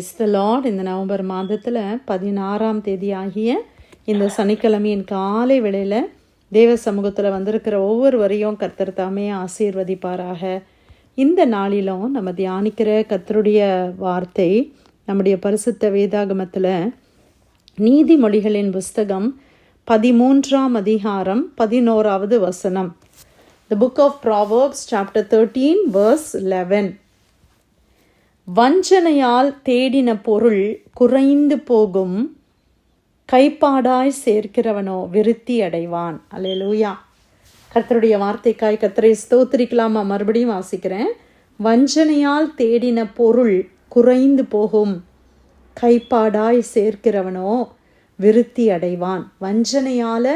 Price the lord இந்த நவம்பர் மாதத்தில் பதினாறாம் தேதி ஆகிய இந்த சனிக்கிழமையின் காலை வேளையில் தேவ சமூகத்தில் வந்திருக்கிற ஒவ்வொருவரையும் கர்த்தர் தாமே ஆசீர்வதிப்பாராக. இந்த நாளிலும் நம்ம தியானிக்கிற கர்த்தருடைய வார்த்தை நம்முடைய பரிசுத்த வேதாகமத்தில் நீதிமொழிகளின் புஸ்தகம் பதிமூன்றாம் அதிகாரம் பதினோராவது வசனம். The book of Proverbs chapter thirteen verse eleven வஞ்சனையால் தேடின பொருள் குறைந்து போகும். கைப்பாடாய் சேர்க்கிறவனோ விருத்தி அடைவான். அல்லேலூயா. கர்த்தருடைய வார்த்தைக்காய் கர்த்தரை ஸ்தோத்திரிக்கலாமா? மறுபடியும் வாசிக்கிறேன். வஞ்சனையால் தேடின பொருள் குறைந்து போகும். கைப்பாடாய் சேர்க்கிறவனோ விருத்தி அடைவான். வஞ்சனையால்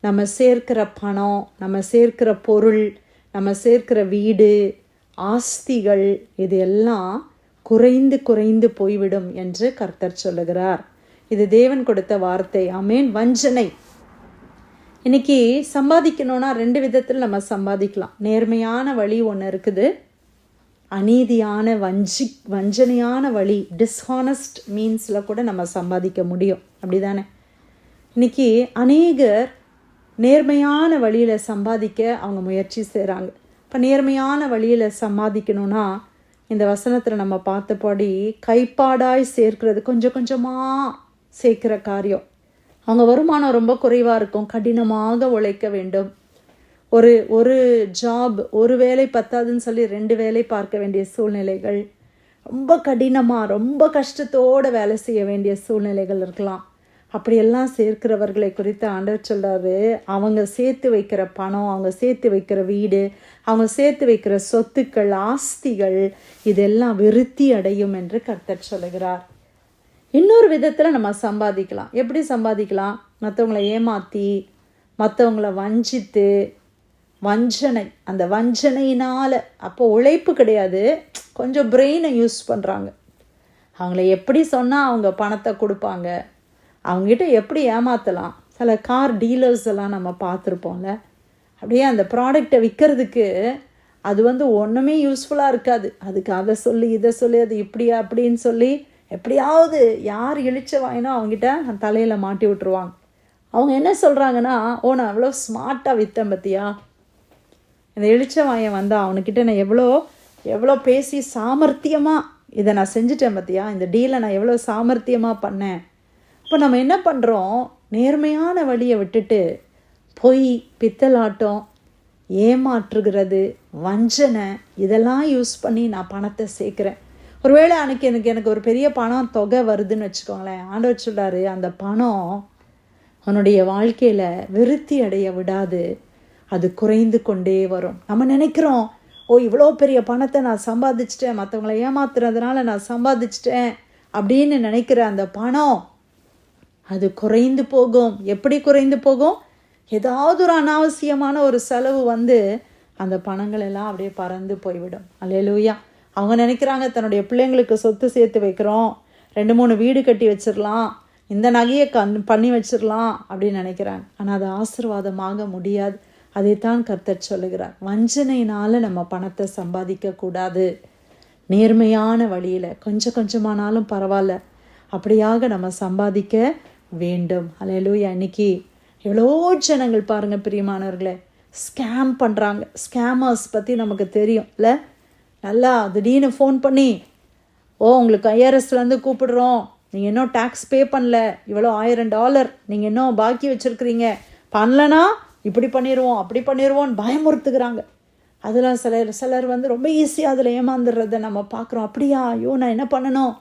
நம்ம சேர்க்கிற பணம் நம்ம சேர்க்கிற பொருள் நம்ம சேர்க்கிற வீடு ஆஸ்திகள் இது எல்லாம் குறைந்து குறைந்து போய்விடும் என்று கர்த்தர் சொல்லுகிறார். இது தேவன் கொடுத்த வார்த்தை. அமேன் வஞ்சனை. இன்னைக்கு சம்பாதிக்கணும்னா ரெண்டு விதத்தில் நம்ம சம்பாதிக்கலாம். நேர்மையான வழி ஒன்று இருக்குது. அநீதியான வஞ்சி வஞ்சனையான வழி டிஸ்ஹானஸ்ட் மீன்ஸில் கூட நம்ம சம்பாதிக்க முடியும். அப்படி தானே இன்னைக்கு அநேகர் நேர்மையான வழியில் சம்பாதிக்க அவங்க முயற்சி செய்கிறாங்க இப்போ நேர்மையான வழியில் சம்பாதிக்கணும்னா இந்த வசனத்தில் நம்ம பார்த்தபடி கைப்பாடாய் சேர்க்கிறது கொஞ்சம் கொஞ்சமாக சேர்க்கிற காரியம். அவங்க வருமானம் ரொம்ப குறைவாக இருக்கும். கடினமாக உழைக்க வேண்டும். ஒரு ஒரு ஜாப் ஒரு வேலை பத்தாதுன்னு சொல்லி ரெண்டு வேலை பார்க்க வேண்டிய சூழ்நிலைகள். ரொம்ப கடினமாக ரொம்ப கஷ்டத்தோடு வேலை செய்ய வேண்டிய சூழ்நிலைகள் இருக்கலாம். அப்படியெல்லாம் சேர்க்கிறவர்களை குறித்து ஆண்டவர் சொல்கிறாரு அவங்க சேர்த்து வைக்கிற பணம் அவங்க சேர்த்து வைக்கிற வீடு அவங்க சேர்த்து வைக்கிற சொத்துக்கள் ஆஸ்திகள் இதெல்லாம் விருத்தி அடையும் என்று கர்த்தர் சொல்கிறார் இன்னொரு விதத்தில் நம்ம சம்பாதிக்கலாம். எப்படி சம்பாதிக்கலாம்? மற்றவங்கள ஏமாற்றி மற்றவங்கள வஞ்சித்து வஞ்சனை. அந்த வஞ்சனையினால் அப்போ உழைப்பு கிடையாது. கொஞ்சம் பிரெயினை யூஸ் பண்ணுறாங்க அவங்கள எப்படி சொன்னால் அவங்க பணத்தை கொடுப்பாங்க? அவங்ககிட்ட எப்படி ஏமாற்றலாம் சில கார் டீலர்ஸ் எல்லாம் நம்ம பார்த்துருப்போம்ல. அப்படியே அந்த ப்ராடக்டை விற்கிறதுக்கு அது வந்து ஒன்றுமே யூஸ்ஃபுல்லாக இருக்காது. அதுக்கு அதை சொல்லி இதை சொல்லி அது இப்படியா அப்படின்னு சொல்லி எப்படியாவது யார் இழிச்ச வாயினோ அவங்ககிட்ட தலையில் மாட்டி விட்டுருவாங்க. அவங்க என்ன சொல்கிறாங்கன்னா ஓ நான் எவ்வளோ ஸ்மார்ட்டாக விற்றேன் பத்தியா? இந்த இழிச்ச வாயன் வந்தால் அவனுக்கிட்ட நான் எவ்வளோ எவ்வளோ பேசி சாமர்த்தியமாக இதை நான் செஞ்சுட்டேன் பத்தியா? இந்த டீலை நான் எவ்வளோ சாமர்த்தியமாக பண்ணேன்? இப்போ நம்ம என்ன பண்ணுறோம் நேர்மையான வழியை விட்டுட்டு பொய் பித்தலாட்டம் ஏமாற்றுகிறது வஞ்சனை இதெல்லாம் யூஸ் பண்ணி நான் பணத்தை சேர்க்குறேன். ஒருவேளை அன்றைக்கி எனக்கு எனக்கு ஒரு பெரிய பணம் தொகை வருதுன்னு வச்சுக்கோங்களேன். ஆண்டவர் சொல்கிறாரு அந்த பணம் உன்னுடைய வாழ்க்கையில் விருத்தி அடைய விடாது. அது குறைந்து கொண்டே வரும். நம்ம நினைக்கிறோம் ஓ இவ்வளோ பெரிய பணத்தை நான் சம்பாதிச்சிட்டேன். மற்றவங்கள ஏமாத்துறதுனால நான் சம்பாதிச்சிட்டேன். அப்படின்னு நினைக்கிற அந்த பணம் அது குறைந்து போகும். எப்படி குறைந்து போகும்? ஏதாவது ஒரு அனாவசியமான ஒரு செலவு வந்து அந்த பணங்கள் எல்லாம் அப்படியே பறந்து போய்விடும். அல்லேலூயா. அவங்க நினைக்கிறாங்க தன்னுடைய பிள்ளைங்களுக்கு சொத்து சேர்த்து வைக்கிறோம். ரெண்டு மூணு வீடு கட்டி வச்சிடலாம். இந்த நகையை கண் பண்ணி வச்சிடலாம் அப்படின்னு நினைக்கிறாங்க. ஆனால் அது ஆசிர்வாதமாக முடியாது. அதைத்தான் கர்த்தர் சொல்லுகிறார். வஞ்சனையினால் நம்ம பணத்தை சம்பாதிக்கக்கூடாது. நேர்மையான வழியில் கொஞ்சம் கொஞ்சமானாலும் பரவாயில்ல. அப்படியாக நம்ம சம்பாதிக்க வேண்டும். அலையலூயா இன்னைக்கு எவ்வளோ ஜனங்கள் பாருங்கள் பிரியமானவர்களே. ஸ்கேம் பண்ணுறாங்க ஸ்கேமர்ஸ் பற்றி நமக்கு தெரியும். இல்லை? நல்லா திடீர்னு ஃபோன் பண்ணி ஓ உங்களுக்கு ஐஆர்எஸ்லேருந்து கூப்பிடுறோம். நீங்கள் இன்னும் டேக்ஸ் பே பண்ணல. இவ்வளோ ஆயிரம் டாலர் நீங்கள் இன்னும் பாக்கி வச்சுருக்கிறீங்க. பண்ணலனா இப்படி பண்ணிடுவோம் அப்படி பண்ணிடுவோன்னு பயமுறுத்துக்கிறாங்க அதெல்லாம் சிலர் சிலர் வந்து ரொம்ப ஈஸியாக அதில் ஏமாந்துடுறத நம்ம பார்க்குறோம் அப்படியா? ஐயோ நான் என்ன பண்ணணும்?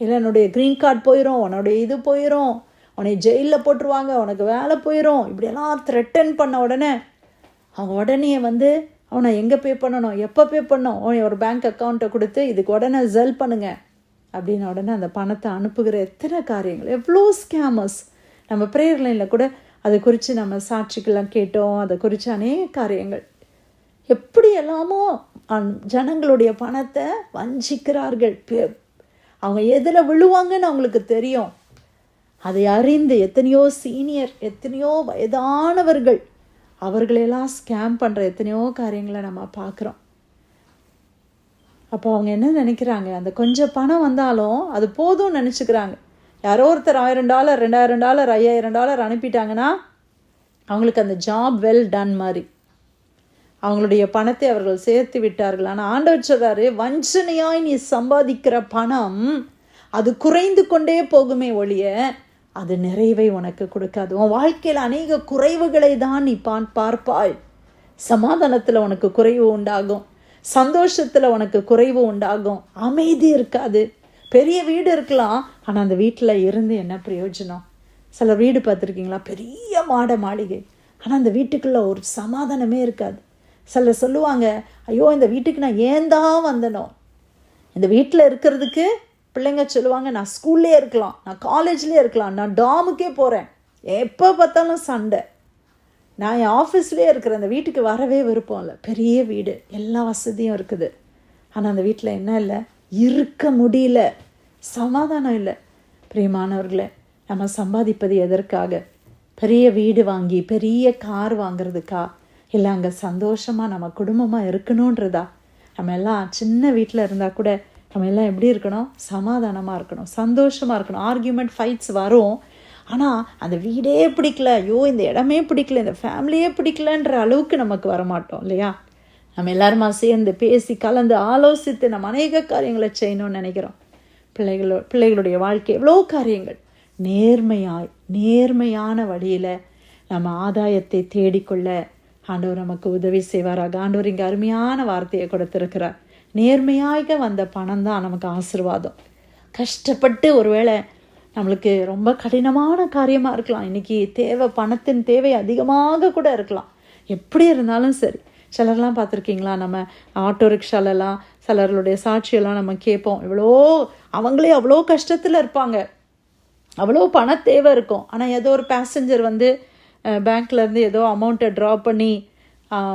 இல்லை என்னுடைய க்ரீன் கார்டு போயிடும் உன்னுடைய இது போயிடும் உன்னை ஜெயிலில் போட்டுருவாங்க உனக்கு வேலை போயிடும் இப்படியெல்லாம் த்ரெட்டன் பண்ண உடனே அவன் உடனே வந்து அவனை எங்கே பே பண்ணணும் எப்போ பே பண்ணும் உன்னை ஒரு பேங்க் அக்கௌண்ட்டை கொடுத்து இதுக்கு உடனே ஜெல் பண்ணுங்க. அப்படின்னு உடனே அந்த பணத்தை அனுப்புகிற எத்தனை காரியங்கள். எவ்வளோ ஸ்கேமர்ஸ் நம்ம ப்ரேயர் லைனில் கூட அதை குறித்து நம்ம சாட்சிக்கெல்லாம் கேட்டோம். அதை குறித்து அநேக காரியங்கள். எப்படி எல்லாமோ ஜனங்களுடைய பணத்தை வஞ்சிக்கிறார்கள். அவங்க எதில் விழுவாங்கன்னு அவங்களுக்கு தெரியும். அதை அறிந்து எத்தனையோ சீனியர் எத்தனையோ வயதானவர்கள் அவர்களெல்லாம் ஸ்கேம் பண்ணுற எத்தனையோ காரியங்களை நம்ம பார்க்குறோம். அப்போ அவங்க என்ன நினைக்கிறாங்க? அந்த கொஞ்சம் பணம் வந்தாலும் அது போதும்னு நினச்சிக்கிறாங்க. யாரோ ஒருத்தர் ஆயிரம் டாலர் ரெண்டாயிரம் டாலர் ஐயாயிரம் டாலர் அனுப்பிட்டாங்கன்னா அவங்களுக்கு அந்த ஜாப் வெல் டன் மாதிரி. அவங்களுடைய பணத்தை அவர்கள் சேர்த்து விட்டார்கள். ஆனால் ஆண்டவர் சொல்றாரு வஞ்சனையாய் நீ சம்பாதிக்கிற பணம் அது குறைந்து கொண்டே போகுமே ஒழிய அது நிறைவை உனக்கு கொடுக்காது. உன் வாழ்க்கையில் அநேக குறைவுகளை தான் நீ பான் பார்ப்பாய். சமாதானத்தில் உனக்கு குறைவு உண்டாகும். சந்தோஷத்தில் உனக்கு குறைவு உண்டாகும். அமைதி இருக்காது. பெரிய வீடு இருக்கலாம். ஆனால் அந்த வீட்டில் இருந்து என்ன பிரயோஜனம்? சில வீடு பார்த்துருக்கீங்களா? பெரிய மாட மாளிகை. ஆனால் அந்த வீட்டுக்குள்ளே ஒரு சமாதானமே இருக்காது. சிலர் சொல்லுவாங்க ஐயோ இந்த வீட்டுக்கு நான் ஏன் தான் வந்தனோ? இந்த வீட்டில் இருக்கிறதுக்கு பிள்ளைங்க சொல்லுவாங்க நான் ஸ்கூல்லே இருக்கலாம் நான் காலேஜ்லேயே இருக்கலாம் நான் டாமுக்கே போகிறேன் எப்போ பார்த்தாலும் சண்டை. நான் என் ஆஃபீஸ்லேயே இருக்கிற அந்த வீட்டுக்கு வரவே விருப்பம் இல்லை. பெரிய வீடு எல்லா வசதியும் இருக்குது. ஆனால் அந்த வீட்டில் என்ன இல்லை? இருக்க முடியல. சமாதானம் இல்லை. பிரியமானவர்களே நம்ம சம்பாதிப்பது எதற்காக? பெரிய வீடு வாங்கி பெரிய கார் வாங்குறதுக்கா? இல்லை அங்கே சந்தோஷமாக நம்ம குடும்பமாக இருக்கணுன்றதா? நம்ம எல்லாம் சின்ன வீட்டில் இருந்தால் கூட நம்ம எல்லாம் எப்படி இருக்கணும்? சமாதானமாக இருக்கணும். சந்தோஷமாக இருக்கணும். ஆர்கியூமெண்ட் ஃபைட்ஸ் வரும். ஆனால் அந்த வீடே பிடிக்கல. ஐயோ இந்த இடமே பிடிக்கல. இந்த ஃபேமிலியே பிடிக்கலன்ற அளவுக்கு நமக்கு வரமாட்டோம் இல்லையா? நம்ம எல்லாருமா சேர்ந்து பேசி கலந்து ஆலோசித்து நம்ம அநேக காரியங்களை செய்யணும்னு நினைக்கிறோம். பிள்ளைகளோ பிள்ளைகளுடைய வாழ்க்கை எவ்வளோ காரியங்கள். நேர்மையாய் நேர்மையான வழியில் நம்ம ஆதாயத்தை தேடிக்கொள்ள ஆண்டவர் நமக்கு உதவி செய்வாராக. ஆண்டவர் இங்கே அருமையான வார்த்தையை கொடுத்துருக்கிறார். நேர்மையாக வந்த பணம் தான் நமக்கு ஆசிர்வாதம். கஷ்டப்பட்டு ஒருவேளை நம்மளுக்கு ரொம்ப கடினமான காரியமாக இருக்கலாம். இன்றைக்கி தேவை பணத்தின் தேவை அதிகமாக கூட இருக்கலாம். எப்படி இருந்தாலும் சரி. சிலர்லாம் பார்த்துருக்கீங்களா? நம்ம ஆட்டோ ரிக்ஷாலெல்லாம் சிலர்களுடைய சாட்சியெல்லாம் நம்ம கேட்போம். இவ்வளோ அவங்களே அவ்வளோ கஷ்டத்தில் இருப்பாங்க. அவ்வளோ பண தேவை இருக்கும். ஆனால் ஏதோ ஒரு பேசஞ்சர் வந்து பேங்க்லேருந்து ஏதோ அமௌண்ட்டை ட்ரா பண்ணி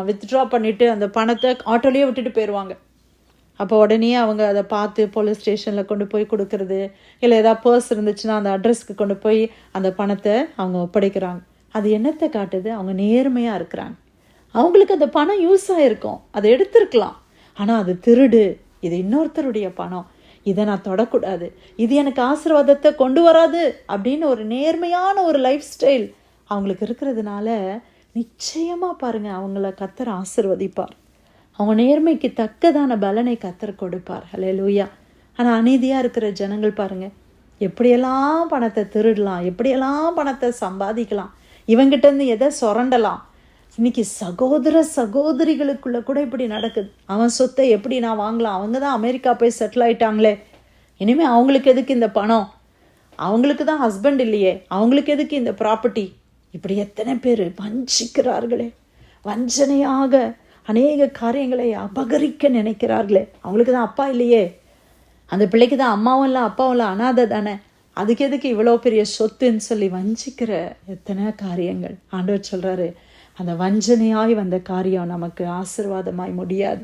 வித்ட்ரா பண்ணிவிட்டு அந்த பணத்தை ஆட்டோலேயே விட்டுட்டு போயிடுவாங்க அப்போ உடனே அவங்க அதை பார்த்து போலீஸ் ஸ்டேஷனில் கொண்டு போய் கொடுக்கறது இல்லை ஏதாவது பர்ஸ் இருந்துச்சுன்னா அந்த அட்ரஸ்க்கு கொண்டு போய் அந்த பணத்தை அவங்க ஒப்படைக்கிறாங்க. அது என்னத்தை காட்டுது? அவங்க நேர்மையாக இருக்கிறாங்க. அவங்களுக்கு அந்த பணம் யூஸ் ஆகிருக்கும் அதை எடுத்திருக்கலாம். ஆனால் அது திருடு. இது இன்னொருத்தருடைய பணம். இதை நான் தொடக்கூடாது. இது எனக்கு ஆசீர்வாதத்தை கொண்டு வராது அப்படின்னு ஒரு நேர்மையான ஒரு லைஃப் ஸ்டைல் அவங்களுக்கு இருக்கிறதுனால நிச்சயமாக பாருங்கள் அவங்கள கத்தர் ஆசிர்வதிப்பார். அவங்க நேர்மைக்கு தக்கதான பலனை கத்தர் கொடுப்பார். ஹலே லூயா ஆனால் அநீதியாக இருக்கிற ஜனங்கள் பாருங்க. எப்படியெல்லாம் பணத்தை திருடலாம் எப்படியெல்லாம் பணத்தை சம்பாதிக்கலாம் இவங்கிட்டருந்து எதை சுரண்டலாம். இன்னைக்கு சகோதர சகோதரிகளுக்குள்ளே கூட இப்படி நடக்குது. அவன் சொத்தை எப்படி நான் வாங்கலாம்? அவங்க தான் அமெரிக்கா போய் செட்டில் ஆயிட்டாங்களே. இனிமேல் அவங்களுக்கு எதுக்கு இந்த பணம்? அவங்களுக்கு தான் ஹஸ்பண்ட் இல்லையே. அவங்களுக்கு எதுக்கு இந்த ப்ராப்பர்ட்டி இப்படி எத்தனை பேர் வஞ்சிக்கிறார்களே. வஞ்சனையாக அநேக காரியங்களை அபகரிக்க நினைக்கிறார்களே. அவங்களுக்கு தான் அப்பா இல்லையே. அந்த பிள்ளைக்கு தான் அம்மாவும் இல்லை அப்பாவும் இல்லை அனாதை தானே. அதுக்கு எதுக்கு இவ்வளோ பெரிய சொத்துன்னு சொல்லி வஞ்சிக்கிற எத்தனை காரியங்கள்? ஆண்டவர் சொல்கிறாரு அந்த வஞ்சனையாய் வந்த காரியம் நமக்கு ஆசிர்வாதமாய் முடியாது.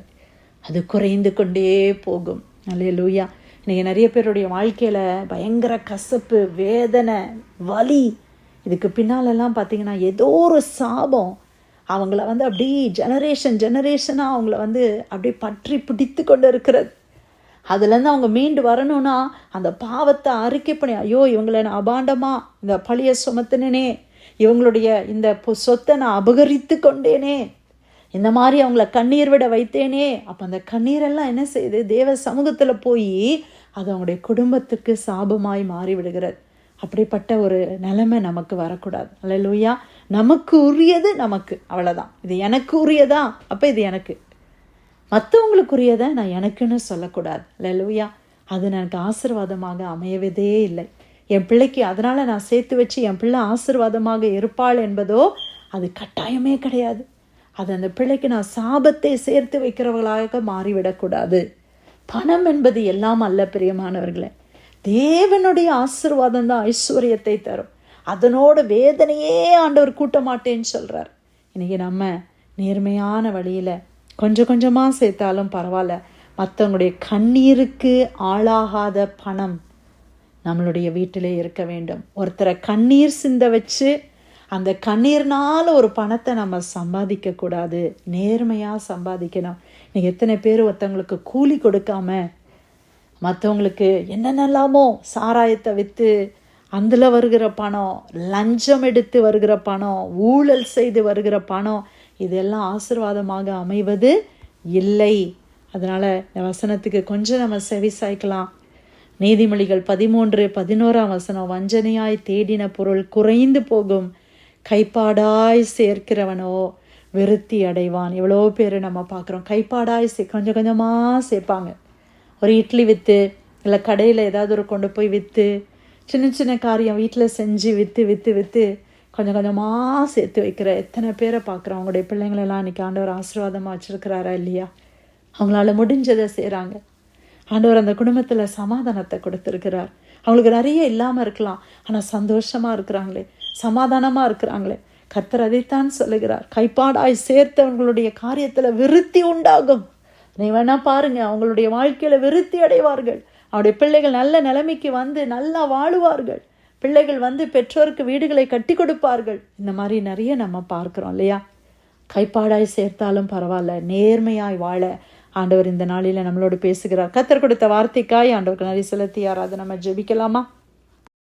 அது குறைந்து கொண்டே போகும். அல்லே லூயா இன்றைக்கி நிறைய பேருடைய வாழ்க்கையில் பயங்கர கசப்பு வேதனை வலி. இதுக்கு பின்னாலெல்லாம் பார்த்தீங்கன்னா ஏதோ ஒரு சாபம் அவங்கள வந்து அப்படி ஜெனரேஷன் ஜெனரேஷனாக அவங்கள வந்து அப்படி பற்றி பிடித்து கொண்டு இருக்கிறது அதுலேருந்து அவங்க மீண்டு வரணும்னா அந்த பாவத்தை அறிக்கை பண்ணி ஐயோ இவங்களை நான் அபாண்டமாக இந்த பழிய சுமத்தினேனே இவங்களுடைய இந்த சொத்தை நான் அபகரித்து கொண்டேனே இந்த மாதிரி அவங்கள கண்ணீர் விட வைத்தேனே அப்போ அந்த கண்ணீரெல்லாம் என்ன செய்யுது தேவ சமூகத்தில் போய் அது அவங்களுடைய குடும்பத்துக்கு சாபமாய் மாறிவிடுகிறது. அப்படிப்பட்ட ஒரு நிலைமை நமக்கு வரக்கூடாது. அல்ல லூயா நமக்கு உரியது நமக்கு. அவ்வளோதான் இது எனக்கு உரியதா அப்போ இது எனக்கு. மற்றவங்களுக்குரியதை நான் எனக்குன்னு சொல்லக்கூடாது. இல்லை அது எனக்கு ஆசிர்வாதமாக அமையவதே இல்லை. என் பிள்ளைக்கு அதனால் நான் சேர்த்து வச்சு என் பிள்ளை ஆசிர்வாதமாக இருப்பாள் என்பதோ அது கட்டாயமே கிடையாது. அது அந்த பிள்ளைக்கு நான் சாபத்தை சேர்த்து வைக்கிறவர்களாக மாறிவிடக்கூடாது. பணம் என்பது எல்லாம் அல்ல பிரியமானவர்களே. தேவனுடைய ஆசிர்வாதம் தான் ஐஸ்வர்யத்தை தரும். அதனோட வேதனையே ஆண்டவர் கூட்ட மாட்டேன்னு சொல்கிறார் இன்றைக்கி நம்ம நேர்மையான வழியில் கொஞ்சம் கொஞ்சமாக சேர்த்தாலும் பரவாயில்ல. மற்றவங்களுடைய கண்ணீருக்கு ஆளாகாத பணம் நம்மளுடைய வீட்டிலே இருக்க வேண்டும். ஒருத்தரை கண்ணீர் சிந்த வச்சு அந்த கண்ணீர்னால ஒரு பணத்தை நம்ம சம்பாதிக்கக்கூடாது நேர்மையாக சம்பாதிக்கணும். இன்னைக்கு எத்தனை பேர் ஒருத்தவங்களுக்கு கூலி கொடுக்காம மற்றவங்களுக்கு என்னென்னலாமோ சாராயத்தை விற்று அதில் வருகிற பணம் லஞ்சம் எடுத்து வருகிற பணம் ஊழல் செய்து வருகிற பணம் இதெல்லாம் ஆசிர்வாதமாக அமைவது இல்லை. அதனால் இந்த வசனத்துக்கு கொஞ்சம் நம்ம செவி சாய்க்கலாம். நீதிமொழிகள் பதிமூன்று பதினோராம் வசனம் வஞ்சனையாய் தேடின பொருள் குறைந்து போகும். கைப்பாடாய் சேர்க்கிறவனோ விருத்தி அடைவான். எவ்வளோ பேர் நம்ம பார்க்குறோம். கைப்பாடாய் சே கொஞ்சம் கொஞ்சமாக சேர்ப்பாங்க. ஒரு இட்லி விற்று இல்லை கடையில் ஏதாவது ஒரு கொண்டு போய் விற்று சின்ன சின்ன காரியம் வீட்டில் செஞ்சு விற்று விற்று விற்று கொஞ்சம் கொஞ்சமாக சேர்த்து வைக்கிற எத்தனை பேரை பார்க்குறோம். அவங்களுடைய பிள்ளைங்களெல்லாம் இன்றைக்கி ஆண்டவர் ஆசீர்வாதமாக வச்சுருக்கிறாரா இல்லையா? அவங்களால முடிஞ்சதை செய்கிறாங்க ஆண்டவர் அந்த குடும்பத்தில் சமாதானத்தை கொடுத்துருக்கிறார். அவங்களுக்கு நிறைய இல்லாமல் இருக்கலாம். ஆனால் சந்தோஷமாக இருக்கிறாங்களே சமாதானமாக இருக்கிறாங்களே. கர்த்தர் அதைத்தான் சொல்லுகிறார். கைப்பாடாய் சேர்த்தவங்களுடைய காரியத்தில் விருத்தி உண்டாகும். நீ வேணா பாருங்க அவங்களுடைய வாழ்க்கையில் விருத்தி அடைவார்கள். அவருடைய பிள்ளைகள் நல்ல நிலைமைக்கு வந்து நல்லா வாழுவார்கள். பிள்ளைகள் வந்து பெற்றோருக்கு வீடுகளை கட்டி கொடுப்பார்கள். இந்த மாதிரி நிறைய நம்ம பார்க்குறோம் இல்லையா? கைப்பாடாய் சேர்த்தாலும் பரவாயில்ல நேர்மையாய் வாழ. ஆண்டவர் இந்த நாளில் நம்மளோடு பேசுகிறார். கத்தர் கொடுத்த வார்த்தைக்காய் ஆண்டவருக்கு நிறைய செலுத்தி யாராவது நம்ம ஜெபிக்கலாமா?